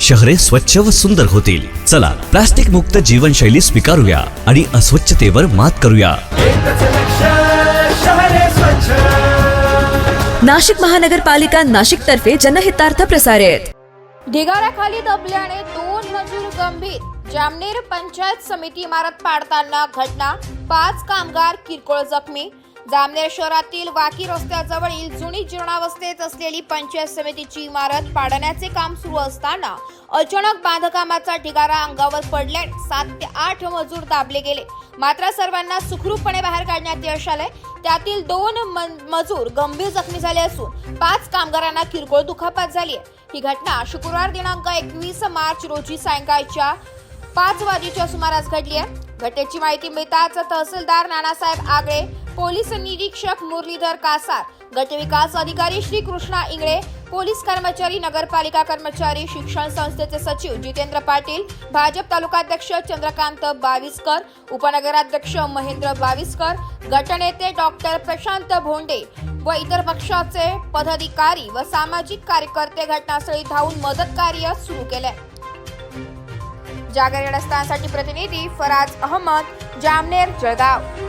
शहरे स्वच्छ व सुंदर होतील. चला प्लास्टिक मुक्त जीवनशैली स्वीकारूया आणि अस्वच्छतेवर मात करूया. नाशिक महानगरपालिका नाशिक तर्फे जनहितार्थ प्रसारित. ढिगाऱ्याखाली दबल्याने दोन मजूर गंभीर जामनेर पंचायत समिती इमारत पाडताना घटना पाच कामगार किरकोळ जखमी जामनेर शहरातील वाकी रस्त्याजवळील जुनी जीर्णावस्थेत असलेली पंचायत समितीची इमारत पाडण्याचे काम सुरू असताना अचानक बांधकामाचा ढिगारा अंगावर पडल्याने सात ते आठ मजूर दाबले गेले. मात्र सर्वांना सुखरूपपणे बाहेर काढण्यात यश आलंय. त्यातील दोन मजूर गंभीर जखमी झाले असून पाच कामगारांना किरकोळ दुखापत झाली आहे. ही घटना शुक्रवार दिनांक एकवीस मार्च रोजी सायंकाळच्या पाच वाजेच्या सुमारास घडली आहे. घटनेची माहिती मिळताच तहसीलदार नानासाहेब आगळे पोलीस निरीक्षक मुरलीधर कासार गटविकास अधिकारी श्री कृष्णा इंगळे पोलीस कर्मचारी नगरपालिका कर्मचारी शिक्षण संस्थेचे सचिव जितेंद्र पाटील भाजप तालुकाध्यक्ष चंद्रकांत बाविस्कर उपनगराध्यक्ष महेंद्र बाविस्कर गटनेते डॉक्टर प्रशांत भोंडे व इतर पक्षाचे पदाधिकारी व सामाजिक कार्यकर्ते घटनास्थळी धावून मदत कार्य सुरू केले. जागर प्रतिनिधी फराज अहमद जामनेर जळगाव.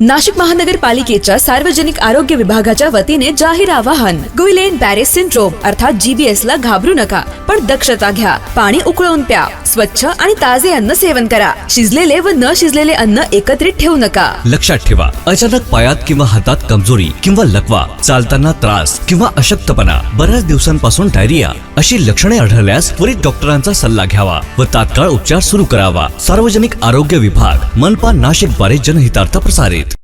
नाशिक महानगरपालिकेच्या सार्वजनिक आरोग्य विभागाच्या वतीने जाहीर आवाहन. गुइलेन बॅरेस सिंड्रोम अर्थात जीबीएस ला घाबरू नका पण दक्षता घ्या पाणी उकळून प्या. स्वच्छ आणि ताजे अन्न सेवन करा. शिजलेले व न शिजलेले अन्न एकत्रित ठेवू नका. लक्षात ठेवा अचानक पायात किंवा हातात कमजोरी किंवा लकवा चालताना त्रास किंवा अशक्तपणा बऱ्याच दिवसांपासून डायरिया अशी लक्षणे आढळल्यास त्वरित डॉक्टरांचा सल्ला घ्यावा व तात्काळ उपचार सुरू करावा. सार्वजनिक आरोग्य विभाग मनपा नाशिकद्वारे जनहितार्थ प्रसारित.